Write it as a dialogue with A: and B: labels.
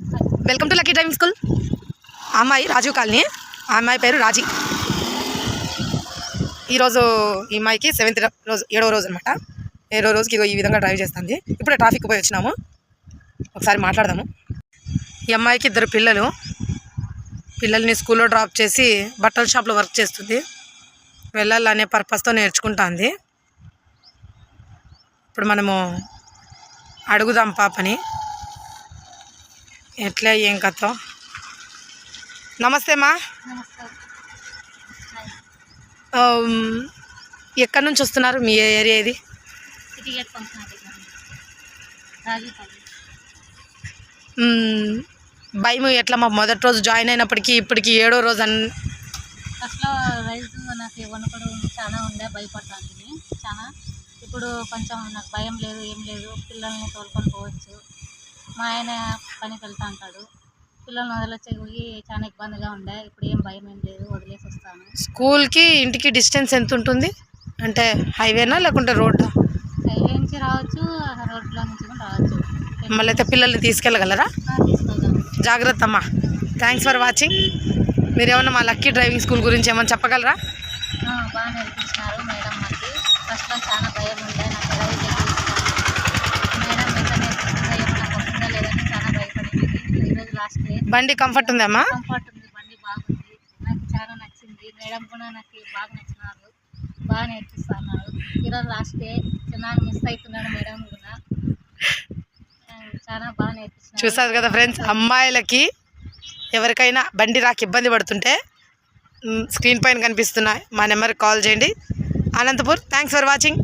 A: Welcome to lucky driving school. అమ్మాయి Rajiv colony. ఆ అమ్మాయి పేరు రాజీ. ఈరోజు ఈ అమ్మాయికి సెవెంత్ రోజు ఏడవ రోజు అనమాట ఏడో రోజుకి ఇగో ఈ విధంగా డ్రైవ్ చేస్తుంది. ఇప్పుడే ట్రాఫిక్ పోయి వచ్చినాము. ఒకసారి మాట్లాడదాము. ఈ అమ్మాయికి ఇద్దరు పిల్లలు. పిల్లల్ని స్కూల్లో డ్రాప్ చేసి బట్టల షాప్లో వర్క్ చేస్తుంది. వెళ్ళాలనే పర్పస్తో నేర్చుకుంటుంది. ఇప్పుడు మనము అడుగుదాం పాపని. ఎట్లా ఏం కథ? నమస్తే మా. ఎక్కడి నుంచి వస్తున్నారు? మీ ఏరియా ఇది? భయం ఎట్లా మా? మొదటి రోజు జాయిన్ అయినప్పటికీ ఇప్పటికి ఏడో రోజు అన్
B: ఫస్ట్లో నాకు వణుకడు చాలా ఉండే భయపడతాను చాలా. ఇప్పుడు కొంచెం నాకు భయం లేదు ఏం లేదు. పిల్లల్ని తోలుకొని పోవచ్చు. మా ఆయన పనికి వెళ్తా ఉంటాడు పిల్లల్ని వదిలేసి పోయి చాలా ఇబ్బందిగా ఉండే. ఇప్పుడు ఏం భయం ఏం లేదు. వదిలేసి వస్తాను.
A: స్కూల్కి ఇంటికి డిస్టెన్స్ ఎంత ఉంటుంది? అంటే హైవేనా లేకుంటే రోడ్డా?
B: హైవే నుంచి రావచ్చు రోడ్లో నుంచి కూడా రావచ్చు.
A: మళ్ళీ అయితే పిల్లల్ని తీసుకెళ్ళగలరా? జాగ్రత్త అమ్మా. థ్యాంక్స్ ఫర్ వాచింగ్ మీరు ఏమన్నా మా లక్కీ డ్రైవింగ్ స్కూల్ గురించి ఏమైనా చెప్పగలరా?
B: బాగా నేర్పించినారు మేడం మాకు. ఫస్ట్లో చాలా భయం ఉండే. నాకు ఎలా
A: బండి కంఫర్ట్ ఉందమ్మా?
B: కంఫర్ట్ ఉంది బండి బాగుంది. నాకు చాలా నచ్చింది. మేడం కూడా నాకు బాగా నచ్చినారు. బాగా నేర్పిస్తున్నారు. ఈరోజు లాస్ట్ డే చిన్న మిస్ అవుతున్నాడు మేడం కూడా. చాలా బాగా నేర్పిస్తున్నారు.
A: చూసారు కదా ఫ్రెండ్స్ అమ్మాయిలకి ఎవరికైనా బండి రాకి ఇబ్బంది పడుతుంటే స్క్రీన్ పైన కనిపిస్తున్నాయి మా నెంబర్కి కాల్ చేయండి. Anantapur thanks for watching